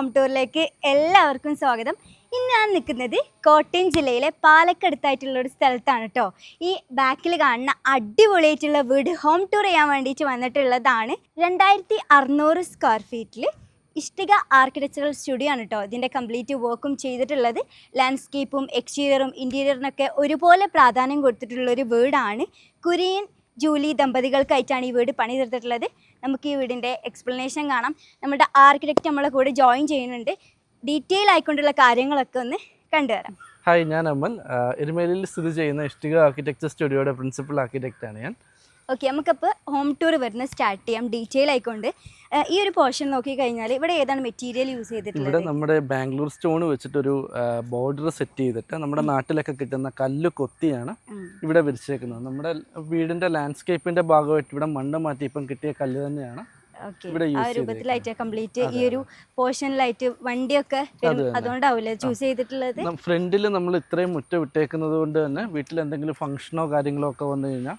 Home ടൂറിലേക്ക് എല്ലാവർക്കും സ്വാഗതം. ഇന്ന് ഞാൻ നിൽക്കുന്നത് കോട്ടയം ജില്ലയിലെ പാലക്കടുത്തായിട്ടുള്ള ഒരു സ്ഥലത്താണ് കേട്ടോ ഈ ബാക്കിൽ കാണുന്ന അടിപൊളിയായിട്ടുള്ള വീട് ഹോം ടൂർ ചെയ്യാൻ വേണ്ടിയിട്ട് വന്നിട്ടുള്ളതാണ്. രണ്ടായിരത്തി അറുന്നൂറ് സ്ക്വയർ ഫീറ്റിൽ ഇഷ്ടിക ആർക്കിടെക്ചറൽ സ്റ്റുഡിയോ ആണ് കേട്ടോ ഇതിന്റെ കംപ്ലീറ്റ് വർക്കും ചെയ്തിട്ടുള്ളത്. ലാൻഡ്സ്കേപ്പും എക്സ്റ്റീരിയറും ഇന്റീരിയറിനൊക്കെ ഒരുപോലെ പ്രാധാന്യം കൊടുത്തിട്ടുള്ളൊരു വീടാണ്. കുര്യൻ ജൂലി ദമ്പതികൾക്കായിട്ടാണ് ഈ വീട് പണി തീർത്തിട്ടുള്ളത് നമുക്ക് ഈ വീടിന്റെ എക്സ്പ്ലനേഷൻ കാണാം. നമ്മുടെ ആർക്കിടെക്റ്റ് നമ്മളെ കൂടെ ജോയിൻ ചെയ്യുന്നുണ്ട്. ഡീറ്റെയിൽ ആയിക്കൊണ്ടുള്ള കാര്യങ്ങളൊക്കെ ഒന്ന് കണ്ടുവരാം ഹായ് ഞാൻ അമൽ എരുമേലിൽ സ്ഥിതി ചെയ്യുന്ന ഇഷ്ടിക ആർക്കിടെക്ചർ സ്റ്റുഡിയോയുടെ പ്രിൻസിപ്പൽ ആർക്കിടെക്റ്റാണ് ഞാൻ. ഓക്കെ നമുക്കപ്പോൾ ഹോം ടൂർ വരുന്ന സ്റ്റാർട്ട് ചെയ്യാം. ഡീറ്റെയിൽ ആയിക്കൊണ്ട്. ഈ ഒരു പോർഷൻ നോക്കി കഴിഞ്ഞാൽ ഇവിടെ ഏതാണ് മെറ്റീരിയൽ യൂസ് ചെയ്തിട്ടുള്ളത്? ഇവിടെ നമ്മുടെ ബാംഗ്ലൂർ സ്റ്റോൺ വെച്ചിട്ടൊരു ബോർഡർ സെറ്റ് ചെയ്തിട്ട് നമ്മുടെ നാട്ടിലൊക്കെ കിട്ടുന്ന കല്ല് കൊത്തിയാണ് ഇവിടെ വിരിച്ചേക്കുന്നത്. നമ്മുടെ വീടിന്റെ ലാൻഡ്സ്കേപ്പിന്റെ ഭാഗമായിട്ട് ഇവിടെ മണ്ണ് മാറ്റി ഇപ്പം കിട്ടിയ കല്ല് തന്നെയാണ് ഫ്രണ്ടിൽ ആ രൂപത്തിലായിട്ട് കംപ്ലീറ്റ് ഈ ഒരു പോർഷനിലായിട്ട് വണ്ടിയൊക്കെ. അതുകൊണ്ടാവില്ലേ ചൂസ് ചെയ്തിട്ടുള്ളത്? ഫ്രണ്ടിൽ നമ്മൾ ഇത്രയും മുറ്റ ഇട്ടേക്കുന്നത് കൊണ്ട് തന്നെ വീട്ടിൽ എന്തെങ്കിലും ഫംഗ്ഷനോ കാര്യങ്ങളോ ഒക്കെ വന്നു കഴിഞ്ഞാൽ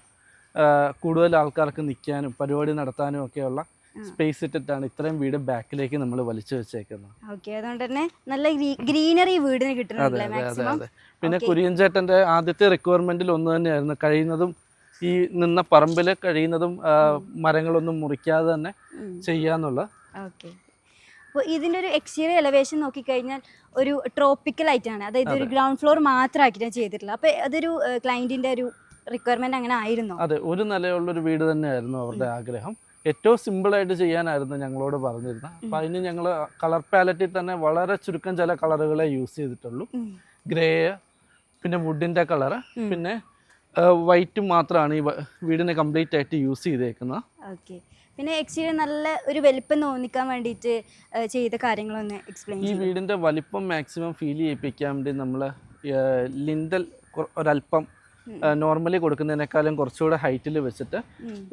കൂടുതൽ ആൾക്കാർക്ക് നിൽക്കാനും പരിപാടി നടത്താനും ഒക്കെയുള്ള സ്പേസ് ഇട്ടിട്ടാണ് ഇത്രയും വീട് ബാക്കിലേക്ക് നമ്മൾ വലിച്ചു വെച്ചേക്കുന്നത്. ഓക്കെ അതുകൊണ്ട് തന്നെ നല്ല ഗ്രീനറി വീടിന് കിട്ടുന്നുണ്ട് പിന്നെ കുര്യൻചേട്ടന്റെ കുര്യൻ ചേട്ടന്റെ ആദ്യത്തെ റിക്വയർമെന്റിൽ ഒന്ന് തന്നെയായിരുന്നു. കഴിയുന്നതും ഈ നിന്ന പറമ്പിൽ കഴിയുന്നതും മരങ്ങളൊന്നും മുറിക്കാതെ തന്നെ ചെയ്യാന്നുള്ള. ഓക്കെ അപ്പോൾ ഇതിന്റെ ഒരു എക്സ്റ്റീരിയർ എലവേഷൻ നോക്കിക്കഴിഞ്ഞാൽ ഒരു ട്രോപ്പിക്കൽ ആയിട്ടാണ് അതായത് ഒരു ഗ്രൗണ്ട് ഫ്ലോർ മാത്രമാക്കിയിട്ടാണ് ചെയ്തിട്ടുള്ളത്. അപ്പോൾ അതൊരു ക്ലയന്റിന്റെ ഒരു റിക്വയർമെന്റ് അങ്ങനെ ആയിരുന്നു? അതെ ഒരു നിലയുള്ള ഒരു വീട് തന്നെയായിരുന്നു അവരുടെ ആഗ്രഹം. ഏറ്റവും സിമ്പിളായിട്ട് ചെയ്യാനായിരുന്നു ഞങ്ങളോട് പറഞ്ഞിരുന്നത് അപ്പം അതിന് ഞങ്ങൾ കളർ പാലറ്റിൽ തന്നെ വളരെ ചുരുക്കം ചില കളറുകളെ യൂസ് ചെയ്തിട്ടുള്ളൂ. ഗ്രേ പിന്നെ വുഡിന്റെ കളറ് പിന്നെ വൈറ്റ് മാത്രമാണ് ഈ വീടിനെ കംപ്ലീറ്റ് ആയിട്ട് യൂസ് ചെയ്തേക്കുന്നത് ഓക്കെ പിന്നെ എക്സ്റ്റീരിയർ നല്ല ഒരു വലിപ്പം തോന്നിക്കാൻ വേണ്ടിയിട്ട് ചെയ്ത കാര്യങ്ങളൊന്ന് എക്സ്പ്ലെയിൻ ഈ വീടിന്റെ വീടിന്റെ വലിപ്പം മാക്സിമം ഫീൽ ചെയ്യിപ്പിക്കാൻ വേണ്ടി നമ്മൾ ലിൻഡൽ ഒരല്പം നോർമലി കൊടുക്കുന്നതിനേക്കാളും കുറച്ചുകൂടെ ഹൈറ്റിൽ വെച്ചിട്ട്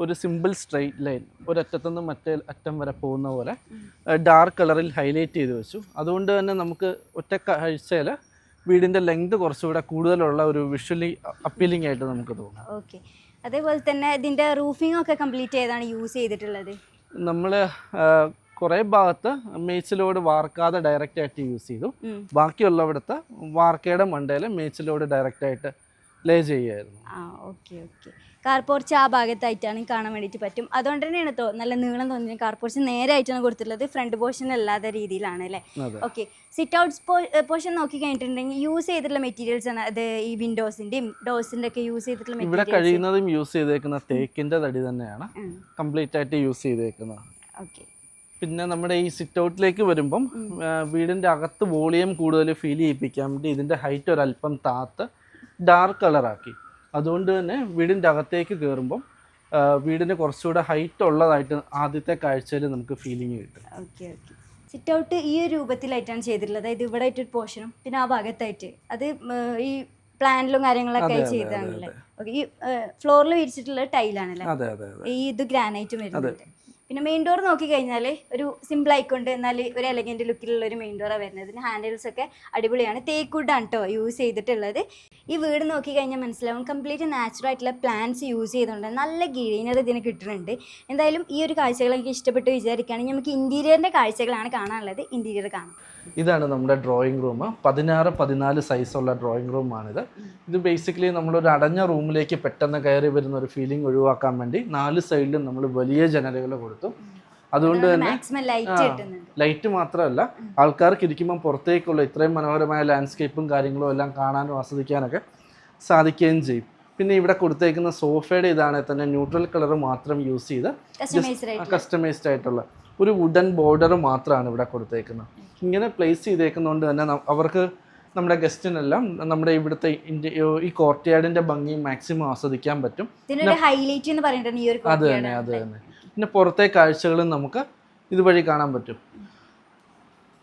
ഒരു സിമ്പിൾ സ്ട്രെയിറ്റ് ലൈൻ ഒരറ്റത്തുനിന്ന് മറ്റേ അറ്റം വരെ പോകുന്ന പോലെ ഡാർക്ക് കളറിൽ ഹൈലൈറ്റ് ചെയ്ത് വെച്ചു. അതുകൊണ്ട് തന്നെ നമുക്ക് ഒറ്റ കാഴ്ചയിൽ വീടിന്റെ ലെങ്ത് കുറച്ചുകൂടെ കൂടുതലുള്ള ഒരു വിഷ്വലി അപ്പീലിംഗ് ആയിട്ട് നമുക്ക് തോന്നും. ഓക്കെ അതേപോലെ തന്നെ ഇതിന്റെ റൂഫിംഗ് ഒക്കെ കംപ്ലീറ്റ് ചെയ്താണ് യൂസ് ചെയ്തിട്ടുള്ളത്? നമ്മൾ കുറേ ഭാഗത്ത് മേച്ചിലോട് വാർക്കാതെ ഡയറക്റ്റ് ആയിട്ട് യൂസ് ചെയ്തു. ബാക്കിയുള്ളവിടുത്തെ വാർക്കയുടെ മണ്ടയിൽ മേച്ചിലോട് ഡയറക്റ്റ് ആയിട്ട് ലേ ചെയ്യുമായിരുന്നു ആ ഓക്കെ ഓക്കെ. കാർ പോർച്ച് ആ ഭാഗത്തായിട്ടാണ് കാണാൻ വേണ്ടിയിട്ട് പറ്റും. അതുകൊണ്ട് തന്നെയാണ് തോ നല്ല നീളം തോന്നിയ കാർപോർച്ച് നേരെ ആയിട്ടാണ് കൊടുത്തിട്ടുള്ളത്. ഫ്രണ്ട് പോർഷൻ അല്ലാത്ത രീതിയിലാണ് അല്ലേ? ഓക്കെ. സിറ്റ് ഔട്ട്സ് പോർഷൻ നോക്കി കഴിഞ്ഞിട്ടുണ്ടെങ്കിൽ യൂസ് ചെയ്തിട്ടുള്ള മെറ്റീരിയൽസ് ആണ് അത് ഈ വിൻഡോസിന്റെയും ഡോസിന്റെ ഒക്കെ യൂസ് ചെയ്തിട്ടുള്ള ഇവിടെ കഴിയുന്നതും യൂസ് ചെയ്തേക്കുന്ന തേക്കിന്റെ തടി തന്നെയാണ്. കംപ്ലീറ്റ് ആയിട്ട് യൂസ് ചെയ്തേക്കുന്നത് ഓക്കെ. പിന്നെ നമ്മുടെ ഈ സിറ്റ് ഔട്ടിലേക്ക് വരുമ്പം വീടിന്റെ അകത്ത് വോളിയം കൂടുതൽ ഫീൽ ചെയ്യിപ്പിക്കാൻ വേണ്ടി ഇതിന്റെ ഹൈറ്റ് ഒരല്പം താത്ത് ഡാർക്ക് കളറാക്കി അതുകൊണ്ട് തന്നെ വീടിന്റെ അകത്തേക്ക് കയറുമ്പം വീടിന് കുറച്ചുകൂടെ ഹൈറ്റ് ഉള്ളതായിട്ട് ആദ്യത്തെ കാഴ്ചയിൽ നമുക്ക് ഫീലിംഗ് കിട്ടും. ഓക്കെ ഓക്കെ സിറ്റ് ഔട്ട് ഈ ഒരു രൂപത്തിലായിട്ടാണ് ചെയ്തിട്ടുള്ളത്. അതായത് ഇവിടെ ആയിട്ടൊരു പോർഷനും പിന്നെ ആ ഭാഗത്തായിട്ട്. അത് ഈ പ്ലാനിലും കാര്യങ്ങളൊക്കെ ചെയ്താണല്ലേ ഓക്കെ ഈ ഫ്ലോറിൽ വിരിച്ചിട്ടുള്ള ടൈലാണല്ലേ ഈ ഇത് ഗ്രാനൈറ്റും വരുന്നുണ്ട്. പിന്നെ മെയിൻ ഡോർ നോക്കി കഴിഞ്ഞാൽ ഒരു സിമ്പിൾ ആയിക്കൊണ്ട് എന്നാൽ ഒരു എലഗന്റ് ലുക്കിലുള്ള ഒരു മെയിൻ ഡോറാണ് വരുന്നത്. ഇതിന് ഹാൻഡിൽസ് ഒക്കെ അടിപൊളിയാണ്. തേക്കുഡാണ് കേട്ടോ യൂസ് ചെയ്തിട്ടുള്ളത്. ഈ വീട് നോക്കി കഴിഞ്ഞാൽ മനസ്സിലാവും. കംപ്ലീറ്റ് നാച്ചുറൽ ആയിട്ടുള്ള പ്ലാന്റ്സ് യൂസ് ചെയ്തുകൊണ്ട് നല്ല ഗ്രീനറി ഇതിന് കിട്ടുന്നുണ്ട്. എന്തായാലും ഈ ഒരു കാഴ്ചകൾ എനിക്ക് ഇഷ്ടപ്പെട്ട് വിചാരിക്കുകയാണെങ്കിൽ നമുക്ക് ഇന്റീരിയറിന്റെ കാഴ്ചകളാണ് കാണാനുള്ളത്. ഇന്റീരിയർ കാണാം. ഇതാണ് നമ്മുടെ ഡ്രോയിങ് റൂം പതിനാറ് പതിനാല് സൈസുള്ള ഡ്രോയിങ് റൂമാണിത് ഇത് ബേസിക്കലി നമ്മളൊരു അടഞ്ഞ റൂമിലേക്ക് പെട്ടെന്ന് കയറി വരുന്ന ഒരു ഫീലിംഗ് ഒഴിവാക്കാൻ വേണ്ടി നാല് സൈഡിലും നമ്മൾ വലിയ ജനലുകൾ കൊടുത്തു. അതുകൊണ്ട് തന്നെ ലൈറ്റ് മാത്രമല്ല ആൾക്കാർക്ക് ഇരിക്കുമ്പോൾ പുറത്തേക്കുള്ള ഇത്രയും മനോഹരമായ ലാൻഡ്സ്കേപ്പും കാര്യങ്ങളും എല്ലാം കാണാനും ആസ്വദിക്കാനൊക്കെ സാധിക്കുകയും ചെയ്യും. പിന്നെ ഇവിടെ കൊടുത്തേക്കുന്ന സോഫയുടെ ഇതാണെങ്കിൽ തന്നെ ന്യൂട്രൽ കളർ മാത്രം യൂസ് ചെയ്ത് കസ്റ്റമൈസ്ഡ് ആയിട്ടുള്ള. ഒരു വുഡൻ ബോർഡർ മാത്രമാണ് ഇവിടെ കൊടുത്തേക്കുന്നത്. ഇങ്ങനെ പ്ലേസ് ചെയ്തേക്കുന്നതുകൊണ്ട് തന്നെ അവർക്ക് നമ്മുടെ ഗസ്റ്റിനെല്ലാം നമ്മുടെ ഇവിടുത്തെ ഈ കോർട്ട്യാർഡിന്റെ ഭംഗി മാക്സിമം ആസ്വദിക്കാൻ പറ്റും. ഹൈലൈറ്റ് എന്ന് പറയുന്നത് അത് തന്നെ അത് തന്നെ. പിന്നെ പുറത്തെ കാഴ്ചകളും നമുക്ക് ഇതുവഴി കാണാൻ പറ്റും.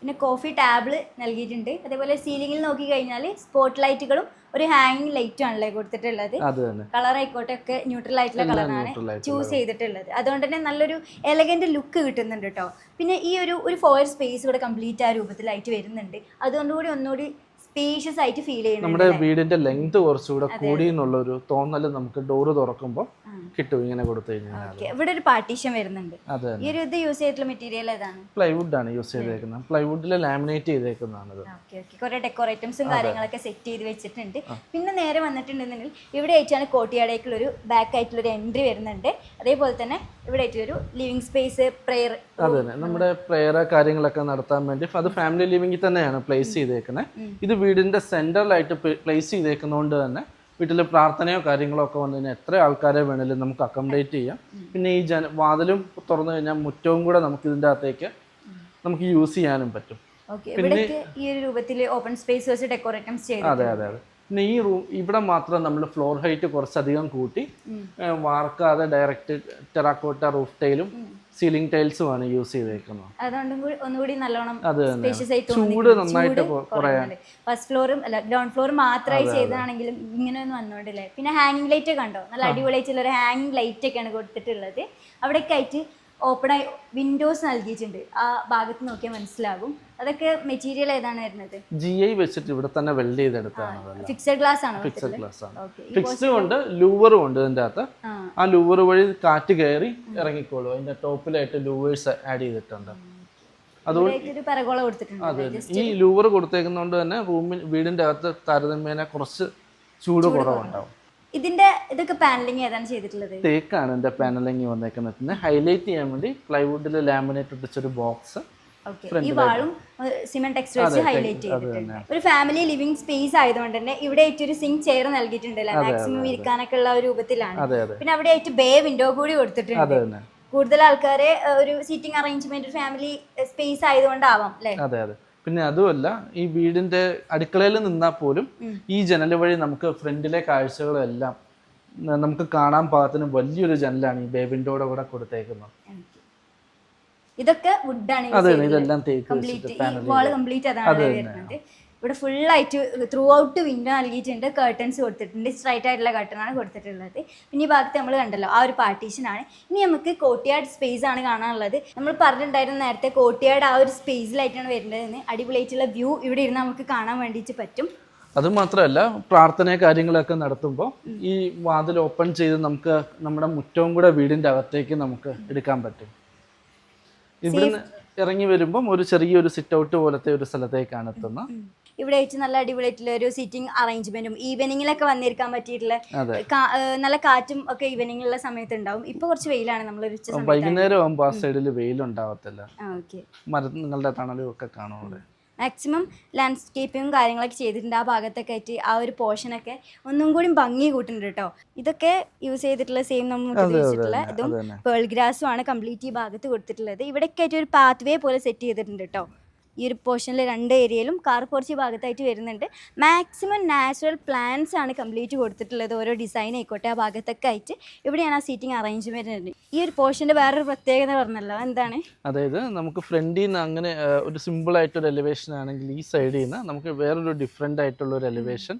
പിന്നെ കോഫി ടാബിൾ നൽകിയിട്ടുണ്ട്. അതേപോലെ സീലിംഗിൽ നോക്കി കഴിഞ്ഞാൽ സ്പോട്ട് ലൈറ്റുകളും ഒരു ഹാങ്ങിങ് ലൈറ്റ് ആണല്ലേ കൊടുത്തിട്ടുള്ളത്? കളർ ആയിക്കോട്ടെ ഒക്കെ ന്യൂട്രൽ ആയിട്ടുള്ള കളറാണ് ചൂസ് ചെയ്തിട്ടുള്ളത്. അതുകൊണ്ട് തന്നെ നല്ലൊരു എലഗന്റ് ലുക്ക് കിട്ടുന്നുണ്ട് കേട്ടോ പിന്നെ ഈ ഒരു ഒരു ഫോയർ സ്പേസ് ഇവിടെ കംപ്ലീറ്റ് ആ രൂപത്തിലായിട്ട് വരുന്നുണ്ട്. അതുകൊണ്ടുകൂടി ഒന്നുകൂടി സ്പേഷ്യസ് ആയിട്ട് ഫീൽ ചെയ്യുന്നത് നമ്മുടെ വീടിന്റെ ലെങ്ത് കുറച്ചുകൂടെ കൂടി എന്നുള്ള ഒരു തോന്നൽ നമുക്ക് ഡോർ തുറക്കുമ്പോൾ കിട്ടും ഇങ്ങനെ കൊടുത്തു കഴിഞ്ഞാൽ ഓക്കെ ഇവിടെ ഒരു പാർട്ടീഷൻ വരുന്നുണ്ട്. ഈ ഒരു ഇത് യൂസ് ചെയ്തിട്ടുള്ള മെറ്റീരിയൽ ഏതാണ്? പ്ലൈവുഡ് ആണ് യൂസ് ചെയ്തേക്കുന്നത്. പ്ലൈവുഡിൽ ലാമിനേറ്റ് ചെയ്തേക്കുന്നതാണ് ഇത്. ഓക്കേ ഓക്കെ കുറെ ഡെക്കോർ ഐറ്റംസും കാര്യങ്ങളൊക്കെ സെറ്റ് ചെയ്ത് വെച്ചിട്ടുണ്ട്. പിന്നെ നേരെ വന്നിട്ടുണ്ടെന്നുണ്ടെങ്കിൽ ഇവിടെ ആയിട്ടാണ് കോട്ടിയാടേക്കുള്ള ഒരു ബാക്ക് ആയിട്ടുള്ള ഒരു എൻട്രി വരുന്നുണ്ട്. അതേപോലെ തന്നെ ഇവിടെ ഒരു ലിവിംഗ് സ്പേസ് പ്രെയർ അത് തന്നെ നമ്മുടെ പ്രെയർ കാര്യങ്ങളൊക്കെ നടത്താൻ വേണ്ടി അത് ഫാമിലി ലിവിംഗിൽ തന്നെയാണ് പ്ലേസ് ചെയ്തേക്കുന്നത് ഇത് വീടിന്റെ സെന്ററിലായിട്ട് പ്ലേസ് ചെയ്തേക്കുന്നതുകൊണ്ട് തന്നെ വീട്ടിൽ പ്രാർത്ഥനയോ കാര്യങ്ങളോ ഒക്കെ വന്നു കഴിഞ്ഞാൽ എത്ര ആൾക്കാരെ വേണേലും നമുക്ക് അക്കോമഡേറ്റ് ചെയ്യാം. പിന്നെ ഈ ജന വാതിലും തുറന്നു കഴിഞ്ഞാൽ മുറ്റവും കൂടെ നമുക്ക് ഇതിന്റെ അകത്തേക്ക് നമുക്ക് യൂസ് ചെയ്യാനും പറ്റും. ഈ ഒരു രൂപത്തിൽ ഓപ്പൺ സ്പേസ് വെച്ച് ഡെക്കോർ ഐറ്റംസ് അതെ അതെ അതെ. പിന്നെ ഈ റൂം ഇവിടെ മാത്രം നമ്മൾ ഫ്ലോർ ഹൈറ്റ് കുറച്ചധികം കൂട്ടി വാർക്കാതെ ഡയറക്റ്റ് ടെറാക്കോട്ട റൂഫ് ടൈലും സീലിംഗ് ടൈൽസും ആണ് യൂസ് ചെയ്തേക്കുന്നത്. അതുകൊണ്ടും ഒന്നുകൂടി നല്ലോണം ചൂട് നന്നായിട്ട് കുറയാൻ. ഫസ്റ്റ് ഫ്ലോറും അല്ല ഗ്രൗണ്ട് ഫ്ലോർ മാത്രമായി ചെയ്തതാണെങ്കിലും ഇങ്ങനെ ഒന്നും വന്നോണ്ടില്ലേ. പിന്നെ ഹാങ്ങിങ് ലൈറ്റ് കണ്ടോ? നല്ല അടിപൊളിയായിട്ടുള്ള ഒരു ഹാങ്ങിങ് ലൈറ്റ് ഒക്കെയാണ് കൊടുത്തിട്ടുള്ളത്. അവിടെയൊക്കെ ആയിട്ട് ഓപ്പൺ ആയി വിൻഡോസ് നൽകിയിട്ടുണ്ട്. ആ ഭാഗത്ത് നോക്കിയാൽ മനസ്സിലാകും. അതൊക്കെ മെറ്റീരിയൽ ഏതാണ് വരുന്നത്? ജി ഐ വെച്ചിട്ട് ഇവിടെ തന്നെ വെൽഡ് ചെയ്തെടുത്താണ് ഫിക്സഡ് ഗ്ലാസ് ആണ് ഫിക്സഡ് ഗ്ലാസ് ആണ്. ഫിക്സ് ഫിക്സ്ഡും ഉണ്ട് ലൂവറും ഉണ്ട് ഇതിന്റെ അകത്ത്. ആ. ലൂവർ വഴി കാറ്റ് കയറി ഇറങ്ങിക്കോളൂ. അതിന്റെ ടോപ്പിലായിട്ട് ലൂവേഴ്സ് ആഡ് ചെയ്തിട്ടുണ്ട്. അതുകൊണ്ട് അത് ഈ ലൂവർ കൊടുത്തേക്കുന്നതുകൊണ്ട് തന്നെ റൂമിൽ വീടിന്റെ അകത്ത് താരതമ്യേന കുറച്ച് ചൂട് കുറവുണ്ടാവും. ഇതിന്റെ ഇതൊക്കെ പാനലിംഗ് ഏതാണ് ചെയ്തിട്ടുള്ളത്? തേക്കാണ് എന്റെ പാനലിംഗ് വന്നേക്കുന്നത്. പിന്നെ ഹൈലൈറ്റ് ചെയ്യാൻ വേണ്ടി പ്ലൈവുഡിൽ ലാമിനേറ്റ് ഒട്ടിച്ചൊരു ബോക്സ് ഈ വാളും സിമെന്റ് ടെക്സ്റ്റ് വെച്ച് ഹൈലൈറ്റ് ചെയ്തിട്ടുണ്ട്. ഒരു ഫാമിലി ലിവിംഗ് സ്പേസ് ആയതുകൊണ്ട് തന്നെ ഇവിടെ ആയിട്ട് ഒരു സിംഗ് ചെയർ നൽകിയിട്ടുണ്ടല്ലോ? മാക്സിമം ഇരിക്കാനൊക്കെ ഉള്ള ഒരു രൂപത്തിലാണ്. പിന്നെ അവിടെ ആയിട്ട് ബേ വിൻഡോ കൂടി കൊടുത്തിട്ടുണ്ട്. കൂടുതൽ ആൾക്കാരെ ഒരു സീറ്റിംഗ് അറേഞ്ച്മെന്റ് ഫാമിലി സ്പേസ് ആയതുകൊണ്ടാവാം അല്ലേ? പിന്നെ അതുമല്ല ഈ വീടിന്റെ അടുക്കളയിൽ നിന്നാൽ പോലും ഈ ജനൽ വഴി നമുക്ക് ഫ്രണ്ടിലെ കാഴ്ചകളെല്ലാം നമുക്ക് കാണാൻ പാകത്തിന് വലിയൊരു ജനലാണ് ഈ ബേബിൻഡോടെ കൂടെ കൊടുത്തേക്കുന്നത്. ഇതൊക്കെ വുഡാണ് അതെ ഇതെല്ലാം തേക്ക് കംപ്ലീറ്റ് വെച്ചിട്ട് ഈ പാനൽ അതെ അതാണ് ഇവിടെ ഫുൾ ആയിട്ട് ത്രൂ ഔട്ട് വിൻഡോ നൽകിയിട്ടുണ്ട് കേർട്ടൻസ് കൊടുത്തിട്ടുണ്ട്. സ്ട്രൈറ്റ് ആയിട്ടുള്ള കർട്ടൺ ആണ് കൊടുത്തിട്ടുള്ളത്. പിന്നെ ഈ ഭാഗത്ത് നമ്മൾ കണ്ടല്ലോ ആ ഒരു പാർട്ടീഷൻ ആണ്. ഇനി നമുക്ക് കോട്ടിയാട് സ്പേസ് ആണ് കാണാനുള്ളത്. നമ്മൾ പറഞ്ഞിട്ടുണ്ടായിരുന്ന നേരത്തെ കോട്ടിയാട് ആ ഒരു സ്പേസിലായിട്ടാണ് വരേണ്ടതെന്ന് അടിപൊളിയായിട്ടുള്ള വ്യൂ ഇവിടെ ഇരുന്ന് നമുക്ക് കാണാൻ വേണ്ടിയിട്ട് പറ്റും. അത് മാത്രമല്ല പ്രാർത്ഥന കാര്യങ്ങളൊക്കെ നടത്തുമ്പോൾ ഈ വാതിൽ ഓപ്പൺ ചെയ്ത് നമുക്ക് നമ്മുടെ മുറ്റവും കൂടെ വീടിന്റെ അകത്തേക്ക് നമുക്ക് എടുക്കാൻ പറ്റും. ഇവിടുന്ന് ഇറങ്ങി വരുമ്പം ഒരു ചെറിയൊരു സിറ്റ് ഔട്ട് പോലത്തെ ഒരു സ്ഥലത്തേക്കാണ് എത്തുന്നത്. ഇവിടെ വെച്ച് നല്ല അടിപൊളിയായിട്ടുള്ള ഒരു സീറ്റിംഗ് അറേഞ്ച്മെന്റും ഈവനിങ്ങിലൊക്കെ വന്നിരിക്കാൻ പറ്റിയിട്ടുള്ള നല്ല കാറ്റും ഒക്കെ ഈവനിങ്ങിലുള്ള സമയത്ത് ഉണ്ടാവും ഇപ്പൊ കുറച്ച് വെയിലാണ് നമ്മൾ വൈകുന്നേരം ആകുമ്പോൾ ആ സൈഡിൽ മരങ്ങളുടെ തണലും ഒക്കെ അവിടെ. മാക്സിമം ലാൻഡ്സ്കേപ്പിംഗും കാര്യങ്ങളൊക്കെ ചെയ്തിട്ടുണ്ട്. ആ ഭാഗത്തൊക്കെ ആയിട്ട് ആ ഒരു പോർഷനൊക്കെ ഒന്നും കൂടി ഭംഗി കൂട്ടുന്നുണ്ട് കേട്ടോ. ഇതൊക്കെ യൂസ് ചെയ്തിട്ടുള്ള സെയിം നമ്മൾ ഉപയോഗിച്ചിട്ടുള്ള ഇതും പേൾ ഗ്രാസും ആണ് കംപ്ലീറ്റ് ഈ ഭാഗത്ത് കൊടുത്തിട്ടുള്ളത്. ഇവിടെയൊക്കെ ആയിട്ട് ഒരു പാത്ത് വേ പോലെ സെറ്റ് ചെയ്തിട്ടുണ്ട് കേട്ടോ. ഈ ഒരു പോർഷനിൽ രണ്ട് ഏരിയയിലും കാർ പോർച്ച് ഭാഗത്തായിട്ട് വരുന്നുണ്ട്. മാക്സിമം നാച്ചുറൽ പ്ലാന്റ്സ് ആണ് കംപ്ലീറ്റ് കൊടുത്തിട്ടുള്ളത്. ഓരോ ഡിസൈൻ ആയിക്കോട്ടെ ആ ഭാഗത്തൊക്കെ ആയിട്ട്. ഇവിടെയാണ് ആ സീറ്റിംഗ് അറേഞ്ച്മെന്റ് ഈ ഒരു പോർഷന്റെ വേറൊരു പ്രത്യേകത പറഞ്ഞല്ലോ എന്താണ്? അതായത് നമുക്ക് ഫ്രണ്ടിൽ നിന്ന് അങ്ങനെ ഒരു സിമ്പിൾ ആയിട്ടൊരു എലിവേഷൻ ആണെങ്കിൽ ഈ സൈഡിൽ നിന്ന് നമുക്ക് വേറൊരു ഡിഫറെന്റ് ആയിട്ടുള്ള ഒരു എലിവേഷൻ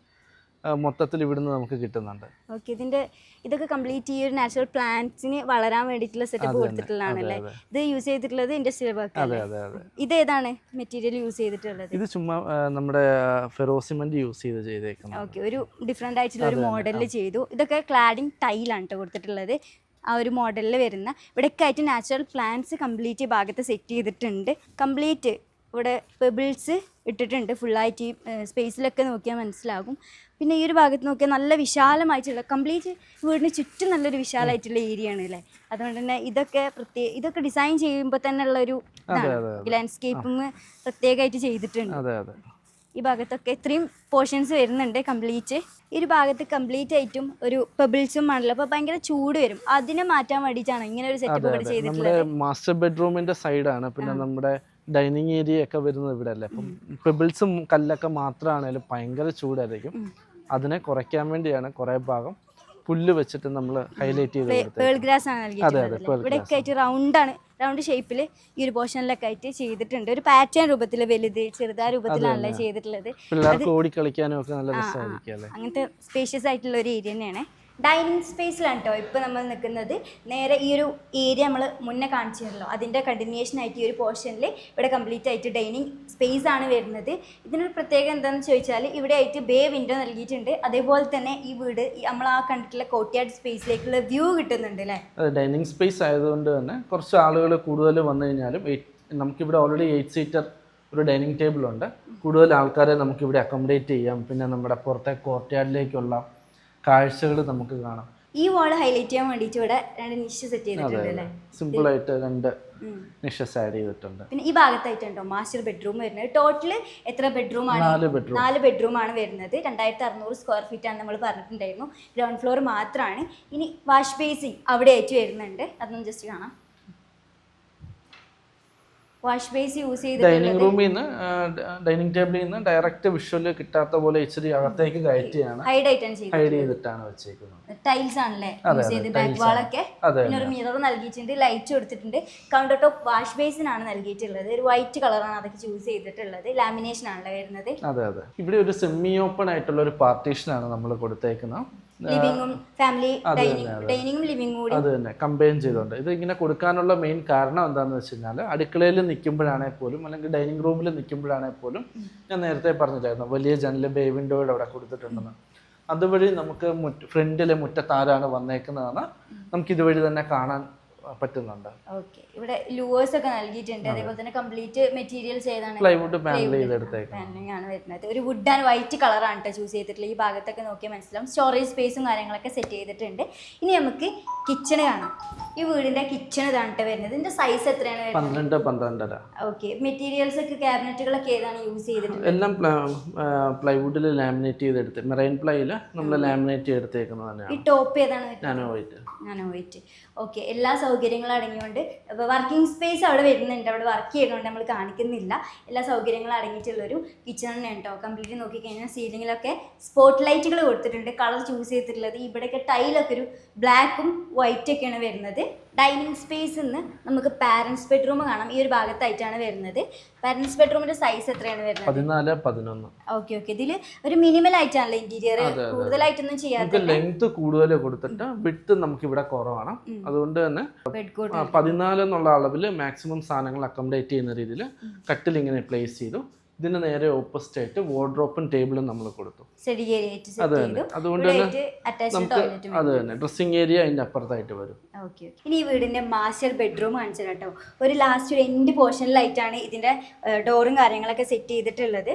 മൊത്തത്തിൽ ഇവിടുന്ന് നമുക്ക് കിട്ടുന്നുണ്ട്. ഓക്കെ ഇതിന്റെ ഇതൊക്കെ കംപ്ലീറ്റ് ഈ ഒരു നാച്ചുറൽ പ്ലാന്റ്സിന് വളരാൻ വേണ്ടിയിട്ടുള്ള സെറ്റപ്പ് കൊടുത്തിട്ടുള്ളതാണല്ലേ ഇത് യൂസ് ചെയ്തിട്ടുള്ളത് ഇൻഡസ്ട്രിയൽ വർക്ക് അതെ അതെ അതെ. ഇത് ഏതാണ് മെറ്റീരിയൽ യൂസ് ചെയ്തിട്ടുള്ളത്? ഇത് ചുമ്മാ നമ്മുടെ ഫെറോസിമെന്റ് യൂസ് ചെയ്ത് ചെയ്തേക്കുന്നത് ഓക്കെ ഒരു ഡിഫറെന്റ് ആയിട്ടുള്ള ഒരു മോഡലിൽ ചെയ്തു. ഇതൊക്കെ ക്ലാഡിംഗ് ടൈലാണ് കേട്ടോ കൊടുത്തിട്ടുള്ളത്. ആ ഒരു മോഡലിൽ വരുന്ന. ഇവിടെയൊക്കെ ആയിട്ട് നാച്ചുറൽ പ്ലാന്റ്സ് കംപ്ലീറ്റ് ഭാഗത്ത് സെറ്റ് ചെയ്തിട്ടുണ്ട്. കംപ്ലീറ്റ് ഇവിടെ പെബിൾസ് ഇട്ടിട്ടുണ്ട്. ഫുള്ളായിട്ട് ഈ സ്പേസിലൊക്കെ നോക്കിയാൽ മനസ്സിലാകും. പിന്നെ ഈ ഒരു ഭാഗത്ത് നോക്കിയാൽ നല്ല വിശാലമായിട്ടുള്ള കംപ്ലീറ്റ് വീടിന് ചുറ്റും നല്ലൊരു വിശാലമായിട്ടുള്ള ഏരിയ ആണ് അല്ലേ? അതുകൊണ്ട് തന്നെ ഇതൊക്കെ പ്രത്യേക ഇതൊക്കെ ഡിസൈൻ ചെയ്യുമ്പോൾ തന്നെ ഉള്ള ഒരു ലാൻഡ്സ്കേപ്പിംഗ് പ്രത്യേകമായിട്ട് ചെയ്തിട്ടുണ്ട്. ഈ ഭാഗത്തൊക്കെ ഇത്രയും പോർഷൻസ് വരുന്നുണ്ട് കംപ്ലീറ്റ് ഈ ഒരു ഭാഗത്ത് കംപ്ലീറ്റ് ആയിട്ടും ഒരു പെബിൾസും ആണല്ലോ. അപ്പോൾ ഭയങ്കര ചൂട് വരും. അതിനെ മാറ്റാൻ വേണ്ടിയിട്ടാണ് ഇങ്ങനെ ഒരു സെറ്റപ്പ് ചെയ്തിട്ടുള്ളത്. മാസ്റ്റർ ബെഡ്റൂമിന്റെ സൈഡാണ് പിന്നെ നമ്മുടെ ഡൈനിങ് ഏരിയ ഒക്കെ വരുന്നത് ഇവിടെ അല്ലേ അപ്പം പെബിൾസും കല്ലൊക്കെ മാത്രമാണേലും ഭയങ്കര ചൂടായിരിക്കും. അതിനെ കുറയ്ക്കാൻ വേണ്ടിയാണ് കുറേ ഭാഗം പുല്ല് വെച്ചിട്ട് നമ്മൾ ഹൈലൈറ്റ് ചെയ്ത് ഗ്രാസ് ആണ് അതെ, ഇവിടെയൊക്കെ ആയിട്ട് റൗണ്ട് ആണ്. റൗണ്ട് ഷേപ്പിൽ ഈ ഒരു പോർഷനിലൊക്കെ ആയിട്ട് ചെയ്തിട്ടുണ്ട്. ഒരു പാറ്റേൺ രൂപത്തിൽ വലുത് ചെറുതാ രൂപത്തിലാണല്ലോ ചെയ്തിട്ടുള്ളത്. പിള്ളേർക്ക് ഓടിക്കളിക്കാനും ഒക്കെ നല്ല രസമായിരിക്കും അല്ലേ? അങ്ങനത്തെ സ്പേഷ്യസ് ആയിട്ടുള്ള ഒരു ഏരിയ തന്നെയാണ് ഡൈനിങ് സ്പേസിലാണ് കേട്ടോ ഇപ്പോൾ നമ്മൾ നിൽക്കുന്നത്. നേരെ ഈ ഒരു ഏരിയ നമ്മൾ മുന്നേ കാണിച്ചിരുന്നല്ലോ. അതിന്റെ കണ്ടിന്യൂഷൻ ആയിട്ട് ഈ ഒരു പോർഷനിൽ ഇവിടെ കംപ്ലീറ്റ് ആയിട്ട് ഡൈനിങ് സ്പേസ് ആണ് വരുന്നത്. ഇതിനൊരു പ്രത്യേകത എന്താണെന്ന് ചോദിച്ചാൽ ഇവിടെ ആയിട്ട് ബേ വിൻഡോ നൽകിയിട്ടുണ്ട്. അതേപോലെ തന്നെ ഈ വീട് നമ്മൾ ആ കണ്ടിട്ടുള്ള കോട്ടിയാട് സ്പേസിലേക്കുള്ള വ്യൂ കിട്ടുന്നുണ്ട് അല്ലേ ഡൈനിങ് സ്പേസ് ആയതുകൊണ്ട് തന്നെ കുറച്ച് ആളുകൾ കൂടുതൽ വന്നു കഴിഞ്ഞാലും നമുക്കിവിടെ ഓൾറെഡി എയ്റ്റ് സീറ്റർ ഒരു ഡൈനിങ് ടേബിൾ ഉണ്ട്. കൂടുതൽ ആൾക്കാരെ നമുക്കിവിടെ അക്കോമഡേറ്റ് ചെയ്യാം. പിന്നെ നമ്മുടെ പുറത്തെ കോർട്ട്യാർഡിലേക്കുള്ള കാഴ്ചകൾ നമുക്ക് കാണാം. ഈ വാൾ ഹൈലൈറ്റ് ചെയ്യാൻ വേണ്ടിയിട്ട് ഇവിടെ രണ്ട് നിഷ സെറ്റ് ചെയ്തിട്ടുണ്ട് അല്ലേ? സിമ്പിൾ ആയിട്ട് രണ്ട് നിഷ ആഡ് ചെയ്തിട്ടുണ്ട്. പിന്നെ ഈ ഭാഗത്തായിട്ടുണ്ടോ മാസ്റ്റർ ബെഡ്റൂം വരുന്നത്? ടോട്ടൽ എത്ര ബെഡ്റൂം ആണ്? നാല് ബെഡ്റൂം നാല് ബെഡ്റൂം ആണ് വരുന്നത്. രണ്ടായിരത്തി അറുന്നൂറ് സ്ക്വയർ ഫീറ്റ് ആണ് നമ്മൾ പറഞ്ഞിട്ടുണ്ടായിരുന്നു. ഗ്രൗണ്ട് ഫ്ലോർ മാത്രമാണ് ഇനി വാഷ് ബേസിങ് അവിടെ ആയിട്ട് വരുന്നുണ്ട്. അതൊന്ന് ജസ്റ്റ് കാണാം. വാഷ് ബേസ് യൂസ് ചെയ്ത് ഡൈനിങ് റൂമിൽ നിന്ന് ഡൈനിങ് ടേബിളിൽ നിന്ന് ഡയറക്റ്റ് വിഷ്വൽ കിട്ടാത്ത പോലെ ഇച്ചിരി അകത്തേക്ക് കയറ്റിയാണ് ഹൈഡ് ആയിട്ടാണ് ഹൈഡ് ചെയ്തിട്ടാണ് വെച്ചേക്കുന്നത്. ടൈൽസ് ആണല്ലേ? യൂസ് ചെയ്ത് ബാക്ക് വാളൊക്കെ പിന്നെ ഒരു മിറർ നൽകിയിട്ടുണ്ട് ലൈറ്റ് കൊടുത്തിട്ടുണ്ട്. കൗണ്ടർ ടോപ്പ് വാഷ് ബേസിനാണ് നൽകിയിട്ടുള്ളത്. ഒരു വൈറ്റ് കളറാണ് അതൊക്കെ ചൂസ് ചെയ്തിട്ടുള്ളത്. ലാമിനേഷൻ ആണല്ലേ വരുന്നത്. അതെ അതെ. ഇവിടെ ഒരു സെമി ഓപ്പൺ ആയിട്ടുള്ള ഒരു പാർട്ടീഷൻ ആണ് നമ്മൾ കൊടുത്തേക്കുന്നത്. അത് തന്നെ കമ്പൈൻ ചെയ്തുകൊണ്ട് ഇത് ഇങ്ങനെ കൊടുക്കാനുള്ള മെയിൻ കാരണം എന്താണെന്ന് വെച്ച് കഴിഞ്ഞാൽ അടുക്കളയിൽ നിൽക്കുമ്പോഴാണെ പോലും അല്ലെങ്കിൽ ഡൈനിങ് റൂമിൽ നിൽക്കുമ്പോഴാണെ പോലും ഞാൻ നേരത്തെ പറഞ്ഞിട്ടായിരുന്നു വലിയ ജനൽ ബേ വിൻഡോയുടെ അവിടെ കൊടുത്തിട്ടുണ്ടെന്ന്. അതുവഴി നമുക്ക് ഫ്രണ്ടിലെ മുറ്റത്താരാണ് വന്നേക്കുന്നതെന്ന് നമുക്ക് ഇതുവഴി തന്നെ കാണാൻ പറ്റുന്നുണ്ട്. ഓക്കെ. ഇവിടെ ലൂവേഴ്സ് ഒക്കെ നൽകിയിട്ടുണ്ട്. അതേപോലെ തന്നെ കംപ്ലീറ്റ് മെറ്റീരിയൽസ് ഏതാണ്? പ്ലൈവുഡ് പാനൽ പാനലിംഗ് ആണ് വരുന്നത്. ഒരു വുഡ് ആൻഡ് വൈറ്റ് കളറാണ് കേട്ടോ ചൂസ് ചെയ്തിട്ടുള്ളത്. ഈ ഭാഗത്തൊക്കെ നോക്കിയാൽ മനസ്സിലാവും. സ്റ്റോറേജ് സ്പേസും കാര്യങ്ങളൊക്കെ സെറ്റ് ചെയ്തിട്ടുണ്ട്. ഇനി നമുക്ക് കിച്ചണ് കാണാം. ഈ വീടിന്റെ കിച്ചൺ ഇതാണ് വരുന്നത്. ഇതിന്റെ സൈസ് എത്രയാണ് പന്ത്രണ്ട് പന്ത്രണ്ടര. ഓക്കെ മെറ്റീരിയൽസ് ഒക്കെ ക്യാബിനറ്റുകളൊക്കെ ഏതാണ് യൂസ് ചെയ്തിട്ടുള്ളത്? എല്ലാം പ്ലൈവുഡിൽ ലാമിനേറ്റ് ചെയ്തെടുത്ത് മെറൈൻ പ്ലൈയിൽ നമ്മൾ ലാമിനേറ്റ് ചെയ്തെടുത്തേക്കുന്നത് ഈ ടോപ്പ് ഏതാണ് nano white nano white okay എല്ലാ സൗകര്യങ്ങളും അടങ്ങിയുകൊണ്ട് വർക്കിംഗ് സ്പേസ് അവിടെ വരുന്നുണ്ട്. അവിടെ വർക്ക് ചെയ്യുന്നുണ്ട് നമ്മൾ കാണിക്കുന്നില്ല. എല്ലാ സൗകര്യങ്ങളും അടങ്ങിയിട്ടുള്ളൊരു കിച്ചൺ തന്നെ കേട്ടോ കംപ്ലീറ്റ് നോക്കിക്കഴിഞ്ഞാൽ സീലിങ്ങിലൊക്കെ സ്പോട്ട് ലൈറ്റുകൾ കൊടുത്തിട്ടുണ്ട്. കളർ ചൂസ് ചെയ്തിട്ടുള്ളത്. ഇവിടെയൊക്കെ ടൈലൊക്കെ ഒരു ബ്ലാക്കും വൈറ്റൊക്കെയാണ് വരുന്നത്. ഡൈനിങ് സ്പേസ് നിന്ന് നമുക്ക് പാരൻസ് ബെഡ്റൂം കാണാം. ഈ ഒരു ഭാഗത്തായിട്ടാണ് വരുന്നത്. പാരൻസ് ബെഡ്റൂമിന്റെ സൈസ് എത്രയാണ് വരുന്നത്? പതിനാല് പതിനൊന്ന്. ഓക്കെ ഓക്കെ ഇതിൽ ഒരു മിനിമൽ ആയിട്ടാണല്ലോ ഇന്റീരിയർ കൂടുതലായിട്ടൊന്നും നമുക്ക് ലെങ്ത് കൂടുതൽ കൊടുത്തിട്ട് വിട്ട് നമുക്ക് ഇവിടെ കുറവാണ്. അതുകൊണ്ട് തന്നെ പതിനാല് എന്നുള്ള അളവിൽ മാക്സിമം സാധനങ്ങൾ അക്കോമഡേറ്റ് ചെയ്യുന്ന രീതിയിൽ കട്ടിൽ ഇങ്ങനെ പ്ലേസ് ചെയ്തു. ഇതിന് നേരെ ഓപ്പോസിറ്റ് ആയിട്ട് വാർഡ്രോപ്പും ടേബിളും നമ്മൾ കൊടുത്തു. അത് തന്നെ. അതുകൊണ്ട് തന്നെ നമുക്ക് അത് തന്നെ. ഡ്രസ്സിംഗ് ഏരിയ അതിന്റെ അപ്പുറത്തായിട്ട് വരും. ഇനി ഈ വീടിന്റെ മാസ്റ്റർ ബെഡ്റൂം കാണിച്ചു കേട്ടോ. ഒരു ലാസ്റ്റ് ഒരു എൻഡ് പോർഷനിലായിട്ടാണ് ഇതിന്റെ ഡോറും കാര്യങ്ങളൊക്കെ സെറ്റ് ചെയ്തിട്ടുള്ളത്.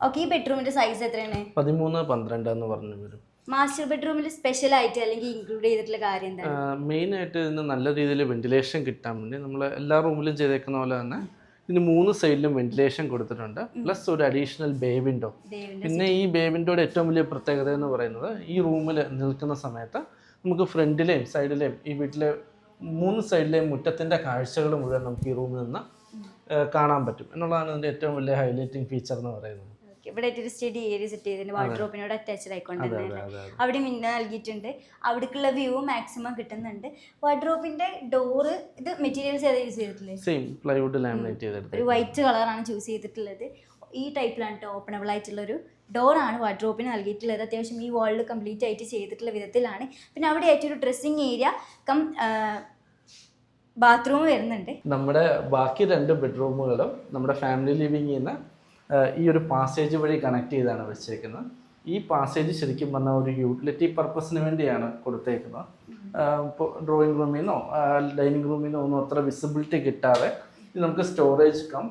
ഓക്കെ ഈ ബെഡ്റൂമിന്റെ സൈസ് എത്രയാണ്? പതിമൂന്ന് പന്ത്രണ്ട് എന്ന് പറഞ്ഞു വരും. മാസ്റ്റർ ബെഡ്റൂമിൽ സ്പെഷ്യൽ ആയിട്ട് അല്ലെങ്കിൽ ഇൻക്ലൂഡ് ചെയ്തിട്ടുള്ള കാര്യം എന്താണ്? മെയിൻ ആയിട്ട് ഇതിന് നല്ല രീതിയിൽ വെന്റിലേഷൻ കിട്ടാൻ വേണ്ടി നമ്മൾ എല്ലാ റൂമിലും ചെയ്തേക്കുന്ന പോലെ തന്നെ ഇതിന് മൂന്ന് സൈഡിലും വെന്റിലേഷൻ കൊടുത്തിട്ടുണ്ട്. പ്ലസ് ഒരു അഡീഷണൽ ബേ വിൻഡോ. പിന്നെ ഈ ബേ വിൻഡോയുടെ ഏറ്റവും വലിയ പ്രത്യേകത എന്ന് പറയുന്നത് ഈ റൂമിൽ നിൽക്കുന്ന സമയത്ത് നമുക്ക് ഫ്രണ്ടിലെയും സൈഡിലെയും ഈ വീട്ടിലെ മൂന്ന് സൈഡിലെയും മുറ്റത്തിന്റെ കാഴ്ചകൾ മുഴുവൻ നമുക്ക് ഈ റൂമിൽ നിന്ന് കാണാൻ പറ്റും. എന്നുള്ളതാണ് ഇതിന്റെ ഏറ്റവും വലിയ ഹൈലൈറ്റിംഗ് ഫീച്ചർ എന്ന് പറയുന്നത്. ഇവിടെ ഒരു സ്റ്റഡി ഏരിയ സെറ്റ് ചെയ്തിട്ടുണ്ട്. വാർഡ്രോപ്പിനോട് അറ്റാച്ച്ഡ് ആയിക്കൊണ്ട് തന്നെ അവിടെ മിന്ന നൽകിയിട്ടുണ്ട്. അവിടേക്കുള്ള വ്യൂ മാക്സിമം കിട്ടുന്നുണ്ട്. വാർഡ്രോപ്പിന്റെ ഡോറ് ഇത് മെറ്റീരിയൽസ് ഏതാ യൂസ് ചെയ്തിട്ടില്ലേ സെയിം പ്ലൈവുഡ് ലാമിനേറ്റ് ചെയ്തിട്ടുണ്ട് ഒരു വൈറ്റ് കളറാണ് ചൂസ് ചെയ്തിട്ടുള്ളത്. ഈ ടൈപ്പിലാണ് കേട്ടോ ഓപ്പണബിൾ ആയിട്ടുള്ള ഒരു ഡോർ ഡോറാണ് വാർഡ്രോപ്പിന് നൽകിയിട്ടുള്ളത്. അത്യാവശ്യം ഈ വാളിൽ കംപ്ലീറ്റ് ആയിട്ട് ചെയ്തിട്ടുള്ള വിധത്തിലാണ്. പിന്നെ അവിടെ ആയിട്ടൊരു ഡ്രസ്സിങ് ഏരിയ കം ബാത്റൂം വരുന്നുണ്ട്. നമ്മുടെ ബാക്കി രണ്ട് ബെഡ്റൂമുകളും നമ്മുടെ ഫാമിലി ലിവിംഗ് നിന്ന് ഈ ഒരു പാസേജ് വഴി കണക്ട് ചെയ്താണ് വെച്ചേക്കുന്നത്. ഈ പാസേജ് ശരിക്കും പറഞ്ഞാൽ ഒരു യൂട്ടിലിറ്റി പർപ്പസിന് വേണ്ടിയാണ് കൊടുത്തേക്കുന്നത്. ഇപ്പോൾ ഡ്രോയിങ് റൂമിൽ നിന്നോ ഡൈനിങ് റൂമിൽ നിന്നോ ഒന്നും അത്ര വിസിബിലിറ്റി കിട്ടാതെ ഇത് നമുക്ക് സ്റ്റോറേജ് കം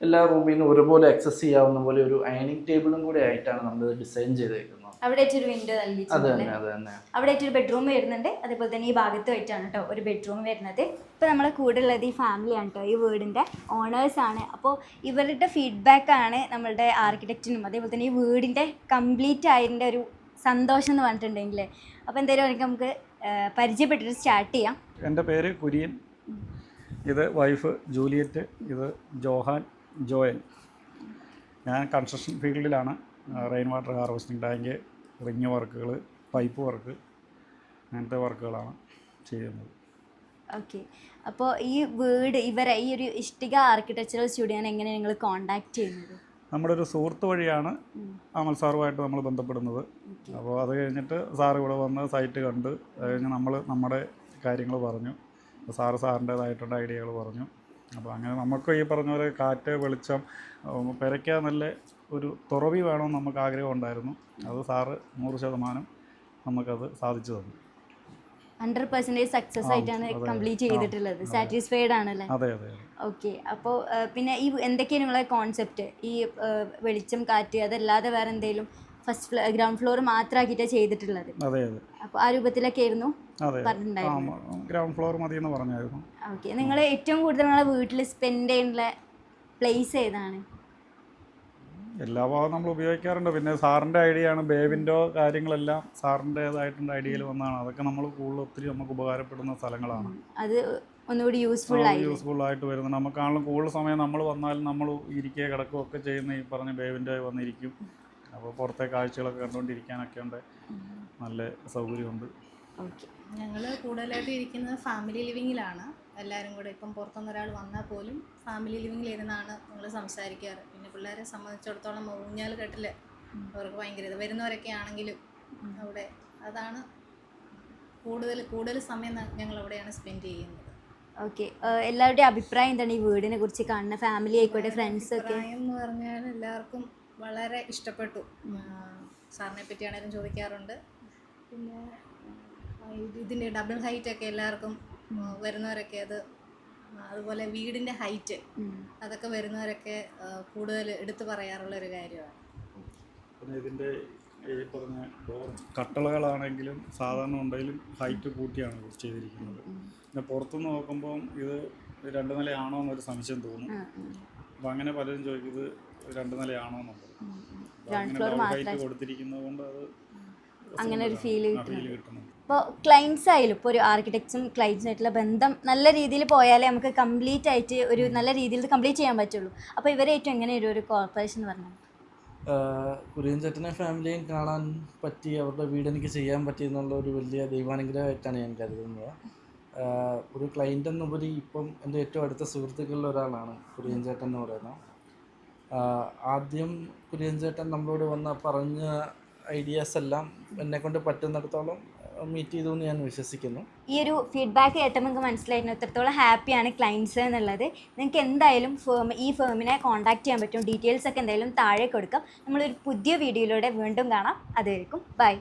എല്ലാ റൂമിൽ നിന്നും ഒരുപോലെ ആക്സസ് ചെയ്യാവുന്ന പോലെ ഒരു അയണിങ് ടേബിളും കൂടി ആയിട്ടാണ് നമ്മളിത് ഡിസൈൻ ചെയ്തേക്കുന്നത്. അവിടെ ഒരു വിൻഡോ നൽകി നൽകിയിട്ടുണ്ട് അവിടെ ഒരു ബെഡ്റൂം വരുന്നുണ്ട്. അതേപോലെ തന്നെ ഈ ഭാഗത്ത് വെച്ചാണ് കേട്ടോ ഒരു ബെഡ്റൂം വരുന്നത്. ഇപ്പോൾ നമ്മളെ കൂടെ ഉള്ളത് ഈ ഫാമിലിയാണ് കേട്ടോ ഈ വീടിന്റെ ഓണേഴ്സ് ആണ്. അപ്പോൾ ഇവരുടെ ഫീഡ്ബാക്ക് ആണ് നമ്മളുടെ ആർക്കിടെക്റ്റിനും അതേപോലെ തന്നെ ഈ വീടിന്റെ കംപ്ലീറ്റ് ആയതിന്റെ ഒരു സന്തോഷം എന്ന് പറഞ്ഞിട്ടുണ്ടെങ്കിൽ അപ്പോൾ എന്തായാലും എനിക്ക് നമുക്ക് പരിചയപ്പെട്ടിട്ട് സ്റ്റാർട്ട് ചെയ്യാം. എന്റെ പേര് കുര്യൻ. ഇത് വൈഫ് ജൂലിയറ്റ് ഇത് ജോഹാൻ ജോയൽ. ഞാൻ construction ഫീൽഡിലാണ് rain water harvesting tank ring വർക്കുകൾ പൈപ്പ് വർക്ക് അങ്ങനത്തെ വർക്കുകളാണ് ചെയ്യുന്നത്. ഓക്കെ. അപ്പോൾ ഈ വീട് ഇവരെ ഈ ഒരു ഇഷ്ടിക ആർക്കിടെക്ചറൽ സ്റ്റുഡിയോനെ എങ്ങനെ നിങ്ങൾ കോണ്ടാക്ട് ചെയ്യുന്നത്? നമ്മുടെ ഒരു സുഹൃത്ത് വഴിയാണ് അമൽ സാറുമായിട്ട് നമ്മൾ ബന്ധപ്പെടുന്നത്. അപ്പോൾ അത് കഴിഞ്ഞിട്ട് സാർ ഇവിടെ വന്ന് സൈറ്റ് കണ്ട് അത് കഴിഞ്ഞ് നമ്മൾ നമ്മുടെ കാര്യങ്ങൾ പറഞ്ഞു. സാറ് സാറിന്റേതായിട്ടുള്ള ഐഡിയകൾ പറഞ്ഞു. അപ്പോൾ അങ്ങനെ നമുക്ക് ഈ പറഞ്ഞ പോലെ കാറ്റ് വെളിച്ചം പെരയ്ക്കാൻ നല്ല ഒരു തുറവി വേണമെന്ന് നമുക്ക് ആഗ്രഹം ഉണ്ടായിരുന്നു. അത് സാറ് നൂറ് ശതമാനം നമുക്കത് സാധിച്ചു തന്നു. ഹൺഡ്രഡ് പെർസെന്റേജ് സക്സസ് ആയിട്ടാണ് കംപ്ലീറ്റ് ചെയ്തിട്ടുള്ളത്. സാറ്റിസ്ഫൈഡ് ആണല്ലേ? അതെ അതെ ഓക്കെ അപ്പോൾ പിന്നെ ഈ എന്തൊക്കെയാണ് നിങ്ങളെ കോൺസെപ്റ്റ് ഈ വെളിച്ചം കാറ്റ് അതല്ലാതെ വേറെ എന്തെങ്കിലും ഫസ്റ്റ് ഫ്ലോ ഗ്രൗണ്ട് ഫ്ലോർ മാത്രമാക്കിയിട്ടാണ് ചെയ്തിട്ടുള്ളത്? അതെ അതെ. അപ്പോൾ ആ രൂപത്തിലൊക്കെ ആയിരുന്നു? പറഞ്ഞിട്ടുണ്ടായിരുന്നു. ഗ്രൗണ്ട് ഫ്ലോർ മതി എന്ന് പറഞ്ഞായിരുന്നു. ഓക്കെ നിങ്ങൾ ഏറ്റവും കൂടുതൽ നിങ്ങളെ വീട്ടിൽ സ്പെൻഡ് ചെയ്യുന്ന പ്ലേസ് ഏതാണ്? എല്ലാ ഭാഗവും നമ്മൾ ഉപയോഗിക്കാറുണ്ട്. പിന്നെ സാറിന്റെ ഐഡിയ ആണ് ബേബിന്റെ കാര്യങ്ങളെല്ലാം സാറിന്റേതായിട്ടുള്ള ഐഡിയയിൽ വന്നതാണ്. അതൊക്കെ നമ്മൾ കൂടുതൽ ഒത്തിരി നമുക്ക് ഉപകാരപ്പെടുന്ന സ്ഥലങ്ങളാണ്. അത് ഒന്നുകൂടി യൂസ്ഫുൾ ആയി. യൂസ്ഫുൾ ആയിട്ട് വരുന്നത് നമുക്കാണെങ്കിലും കൂടുതൽ സമയം നമ്മൾ വന്നാലും നമ്മൾ ഇരിക്കുക കിടക്കുകയും ഒക്കെ ചെയ്യുന്ന ഈ പറഞ്ഞ ബേബിന്റെ വന്നിരിക്കും. അപ്പോൾ പുറത്തെ കാഴ്ചകളൊക്കെ കണ്ടുകൊണ്ടിരിക്കാനൊക്കെ ഉണ്ട്. നല്ല സൗകര്യമുണ്ട്. ഓക്കെ. ഞങ്ങൾ കൂടുതലായിട്ട് ഇരിക്കുന്നത് ഫാമിലി ലിവിങ്ങിലാണ് എല്ലാവരും കൂടെ ഇപ്പം പുറത്തുനിന്ന് ഒരാൾ വന്നാൽ പോലും ഫാമിലി ലിവിങ്ങിലിരുന്നാണ് ഞങ്ങൾ സംസാരിക്കാറ്. പിന്നെ പിള്ളേരെ സംബന്ധിച്ചിടത്തോളം ഊഞ്ഞാൽ കെട്ടിൽ അവർക്ക് ഭയങ്കര ഇത്. വരുന്നവരൊക്കെ ആണെങ്കിലും അവിടെ അതാണ് കൂടുതൽ കൂടുതൽ സമയം ഞങ്ങൾ അവിടെയാണ് സ്പെൻഡ് ചെയ്യുന്നത്. ഓക്കെ. എല്ലാവരുടെയും അഭിപ്രായം എന്താണ് ഈ വീടിനെ കുറിച്ച് കാണുന്ന ഫാമിലി ആയിക്കോട്ടെ ഫ്രണ്ട്സ് ഒക്കെ? അഭിപ്രായം എന്ന് പറഞ്ഞാൽ എല്ലാവർക്കും വളരെ ഇഷ്ടപ്പെട്ടു. സാറിനെ പറ്റിയാണെങ്കിലും ചോദിക്കാറുണ്ട്. പിന്നെ ഇതിന്റെ ഡബിൾ ഹൈറ്റ് ഒക്കെ എല്ലാവർക്കും വരുന്നവരൊക്കെ അത് അതുപോലെ വീടിന്റെ ഹൈറ്റ് അതൊക്കെ വരുന്നവരൊക്കെ കൂടുതൽ എടുത്തു പറയാറുള്ള ഒരു കാര്യമാണ്. പിന്നെ ഇതിന്റെ ഈ പറഞ്ഞ കട്ടളകളാണെങ്കിലും സാധാരണ ഉണ്ടെങ്കിലും ഹൈറ്റ് കൂട്ടിയാണ് ചെയ്തിരിക്കുന്നത്. പിന്നെ പുറത്തുനിന്ന് നോക്കുമ്പോൾ ഇത് രണ്ട് നിലയാണോ എന്നൊരു സംശയം തോന്നും. അപ്പം അങ്ങനെ പലരും ചോദിക്കുന്നത് രണ്ടു നിലയാണോ എന്നുള്ളത്. അങ്ങനെ ഹൈറ്റ് കൊടുത്തിരിക്കുന്നത് കൊണ്ട് അത് അങ്ങനെ ഒരു ഫീൽ ഫീൽ കിട്ടുന്നുണ്ട്. ഇപ്പോൾ ക്ലയൻസ് ആയാലും ഇപ്പോൾ ഒരു ആർക്കിടെക്ട്സും ക്ലയൻസും ആയിട്ടുള്ള ബന്ധം നല്ല രീതിയിൽ പോയാലേ നമുക്ക് കംപ്ലീറ്റ് ആയിട്ട് ഒരു നല്ല രീതിയിൽ കംപ്ലീറ്റ് ചെയ്യാൻ പറ്റുള്ളൂ. അപ്പോൾ ഇവരായിട്ടും എങ്ങനെ ഒരു ഒരു കോർപ്പറേഷൻ പറഞ്ഞു കുര്യൻ ചേട്ടനെ ഫാമിലിയും കാണാൻ പറ്റി അവരുടെ വീട് എനിക്ക് ചെയ്യാൻ പറ്റി എന്നുള്ള ഒരു വലിയ ദൈവാനുഗ്രഹമായിട്ടാണ് ഞാൻ കരുതുന്നത്. ഒരു ക്ലൈന്റ് എന്നുപരി ഇപ്പം എന്റെ ഏറ്റവും അടുത്ത സുഹൃത്തുക്കളിൽ ഒരാളാണ് കുര്യൻ ചേട്ടൻ എന്ന് പറയുന്നത്. ആദ്യം കുര്യൻ ചേട്ടൻ നമ്മളോട് വന്ന പറഞ്ഞ ഐഡിയാസ് എല്ലാം എന്നെ കൊണ്ട് പറ്റുന്നിടത്തോളം മീറ്റ് ചെയ്തു എന്ന് ഞാൻ വിശ്വസിക്കുന്നു. ഈ ഒരു ഫീഡ്ബാക്ക് കേട്ടപ്പോൾ നിങ്ങൾക്ക് മനസ്സിലായിരുന്നു എത്രത്തോളം ഹാപ്പിയാണ് ക്ലയൻസ് എന്നുള്ളത്. നിങ്ങൾക്ക് എന്തായാലും ഫേം ഈ ഫേമിനെ കോൺടാക്ട് ചെയ്യാൻ പറ്റും. ഡീറ്റെയിൽസ് ഒക്കെ എന്തായാലും താഴെ കൊടുക്കാം. നമ്മളൊരു പുതിയ വീഡിയോയിലൂടെ വീണ്ടും കാണാം. അതായിരിക്കും ബൈ